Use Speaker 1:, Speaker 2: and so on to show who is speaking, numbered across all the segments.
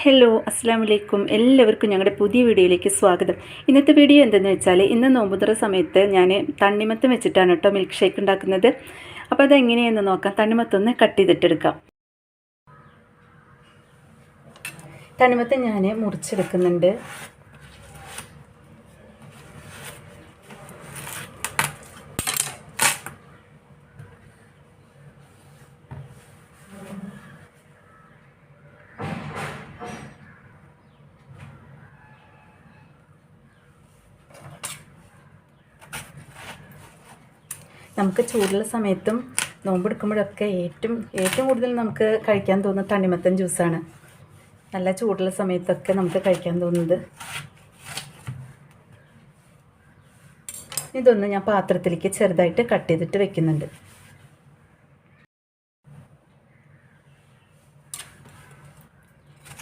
Speaker 1: Hello അസ്സാം വലൈക്കും എല്ലാവർക്കും ഞങ്ങളുടെ പുതിയ വീഡിയോയിലേക്ക് സ്വാഗതം. ഇന്നത്തെ വീഡിയോ എന്തെന്ന് വെച്ചാൽ ഇന്ന് നോമ്പുതുറ സമയത്ത് ഞാൻ തണ്ണിമത്തം വെച്ചിട്ടാണ് കേട്ടോ മിൽക്ക് ഷേക്ക് ഉണ്ടാക്കുന്നത്. അപ്പോൾ അതെങ്ങനെയെന്ന് നോക്കാം. തണ്ണിമത്തൊന്ന് കട്ട് ചെയ്തിട്ടെടുക്കാം. തണ്ണിമത്തം ഞാൻ മുറിച്ചെടുക്കുന്നുണ്ട്. നമുക്ക് ചൂടുള്ള സമയത്തും നോമ്പെടുക്കുമ്പോഴൊക്കെ ഏറ്റവും ഏറ്റവും കൂടുതൽ നമുക്ക് കഴിക്കാൻ തോന്നുന്നത് തണ്ണിമത്തൻ ജ്യൂസാണ്. നല്ല ചൂടുള്ള സമയത്തൊക്കെ നമുക്ക് കഴിക്കാൻ തോന്നുന്നത്. ഇതൊന്ന് ഞാൻ പാത്രത്തിലേക്ക് ചെറുതായിട്ട് കട്ട് ചെയ്തിട്ട് വെക്കുന്നുണ്ട്.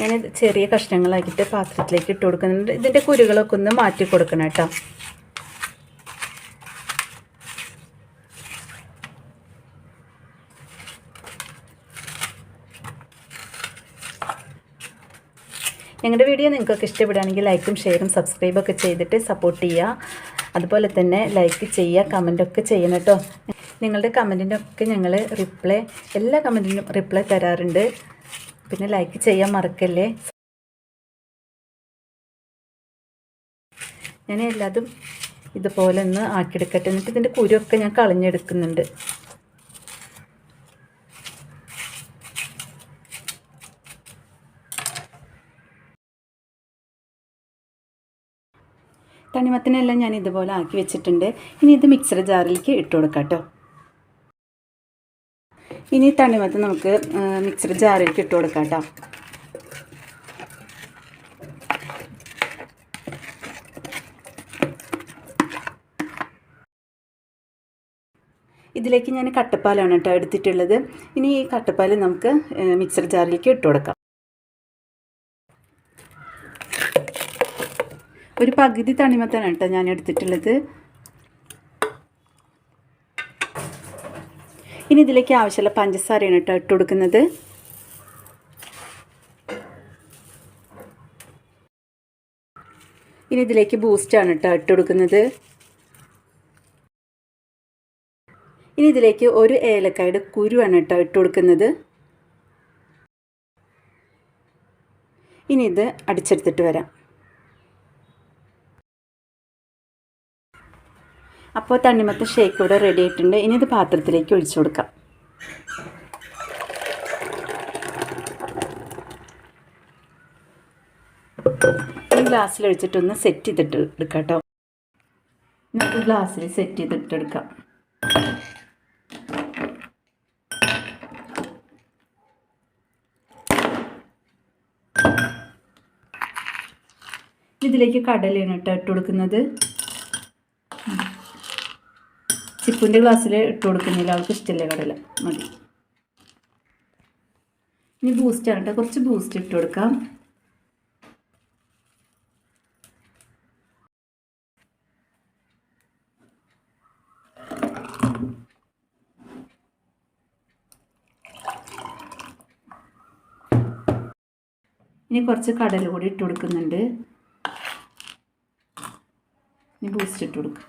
Speaker 1: ഞാനിത് ചെറിയ കഷ്ണങ്ങളാക്കിയിട്ട് പാത്രത്തിലേക്ക് ഇട്ട് കൊടുക്കുന്നുണ്ട്. ഇതിന്റെ കുരുകളൊക്കെ ഒന്ന് മാറ്റി കൊടുക്കണം കേട്ടോ. ഞങ്ങളുടെ വീഡിയോ നിങ്ങൾക്കൊക്കെ ഇഷ്ടപ്പെടുകയാണെങ്കിൽ ലൈക്കും ഷെയറും സബ്സ്ക്രൈബ് ഒക്കെ ചെയ്തിട്ട് സപ്പോർട്ട് ചെയ്യുക. അതുപോലെ തന്നെ ലൈക്ക് ചെയ്യുക കമന്റൊക്കെ ചെയ്യണം കേട്ടോ. നിങ്ങളുടെ കമന്റിനൊക്കെ ഞങ്ങൾ റിപ്ലൈ എല്ലാ കമന്റിനും റിപ്ലൈ തരാറുണ്ട്. പിന്നെ ലൈക്ക് ചെയ്യാൻ മറക്കല്ലേ? ഞാൻ എല്ലാതും ഇതുപോലെ ഒന്ന് ആക്കിയെടുക്കട്ടെ. എന്നിട്ട് ഇതിന്റെ കുരുവൊക്കെ ഞാൻ കളഞ്ഞെടുക്കുന്നുണ്ട്. തണിമത്തിനെല്ലാം ഞാൻ ഇതുപോലെ ആക്കി വെച്ചിട്ടുണ്ട്. ഇനി ഇത് മിക്സർ ജാറിലേക്ക് ഇട്ട് കൊടുക്കാം ഇനി തണിമത്ത് നമുക്ക് മിക്സർ ജാറിലേക്ക് ഇട്ട് കൊടുക്കാം ഇതിലേക്ക് ഞാൻ കട്ടപ്പാലാണ് കേട്ടോ എടുത്തിട്ടുള്ളത്. ഇനി ഈ കട്ടപ്പാൽ നമുക്ക് മിക്സർ ജാറിലേക്ക് ഇട്ട് കൊടുക്കാം. ഒരു പകുതി തണിമത്താണ് കേട്ടോ ഞാൻ എടുത്തിട്ടുള്ളത്. ഇനി ഇതിലേക്ക് ആവശ്യമുള്ള പഞ്ചസാരയാണ് കേട്ടോ ഇട്ട് കൊടുക്കുന്നത്. ഇനി ഇതിലേക്ക് ബൂസ്റ്റാണ് കേട്ടോ ഇട്ട് കൊടുക്കുന്നത്. ഇനി ഇതിലേക്ക് ഒരു ഏലക്കായുടെ കുരുവാണ് കേട്ടോ ഇട്ട് കൊടുക്കുന്നത്. ഇനി ഇത് അടിച്ചെടുത്തിട്ട് വരാം. അപ്പോൾ തണ്ണിമത്ത ഷേക്ക് ഇവിടെ റെഡി ആയിട്ടുണ്ട്. ഇനി ഇത് പാത്രത്തിലേക്ക് ഒഴിച്ചു കൊടുക്കാം. ഈ ഗ്ലാസ്സിൽ ഒഴിച്ചിട്ടൊന്ന് സെറ്റ് ചെയ്തിട്ട് എടുക്കാം കേട്ടോ നമുക്ക് ഗ്ലാസ്സിൽ സെറ്റ് ചെയ്തിട്ട് എടുക്കാം. ഇതിലേക്ക് കടലയാണ് കേട്ടോ ഇട്ട് കൊടുക്കുന്നത്. ചിപ്പുന്റെ ഗ്ലാസ്സിൽ ഇട്ട് കൊടുക്കുന്നില്ല. അവൾക്ക് ഇഷ്ടമില്ല കടല മതി. ഇനി ബൂസ്റ്റ് ആണ് കേട്ടോ കുറച്ച് ബൂസ്റ്റ് ഇട്ട് കൊടുക്കാം. ഇനി കുറച്ച് കടൽ കൂടി ഇട്ട് കൊടുക്കുന്നുണ്ട്. ഇനി ബൂസ്റ്റ് ഇട്ട് കൊടുക്കാം.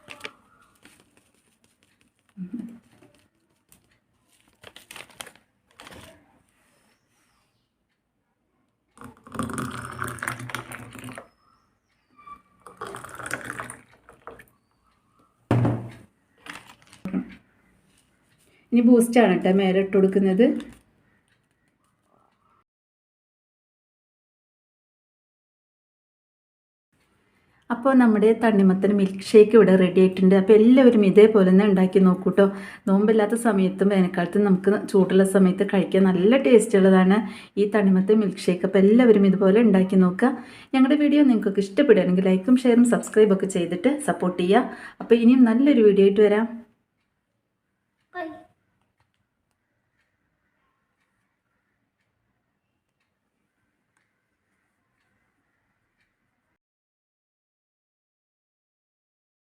Speaker 1: ഇനി ബൂസ്റ്റാണ് കേട്ടോ മേലെ ഇട്ട് കൊടുക്കുന്നത്. അപ്പോൾ നമ്മുടെ തണ്ണിമത്തൻ മിൽക്ക് ഷേക്ക് ഇവിടെ റെഡി ആയിട്ടുണ്ട്. അപ്പോൾ എല്ലാവരും ഇതേപോലെ തന്നെ ഉണ്ടാക്കി നോക്കൂട്ടോ നോമ്പില്ലാത്ത സമയത്തും വേനൽക്കാലത്തും നമുക്ക് ചൂടുള്ള സമയത്ത് കഴിക്കാൻ നല്ല ടേസ്റ്റ് ഉള്ളതാണ് ഈ തണ്ണിമത്തൻ മിൽക്ക് ഷേക്ക് അപ്പോൾ എല്ലാവരും ഇതുപോലെ ഉണ്ടാക്കി നോക്കുക. ഞങ്ങളുടെ വീഡിയോ നിങ്ങൾക്ക് ഇഷ്ടപ്പെടുകയാണെങ്കിൽ ലൈക്കും ഷെയറും സബ്സ്ക്രൈബൊക്കെ ചെയ്തിട്ട് സപ്പോർട്ട് ചെയ്യുക. അപ്പോൾ ഇനിയും നല്ലൊരു വീഡിയോ ആയിട്ട് വരാം.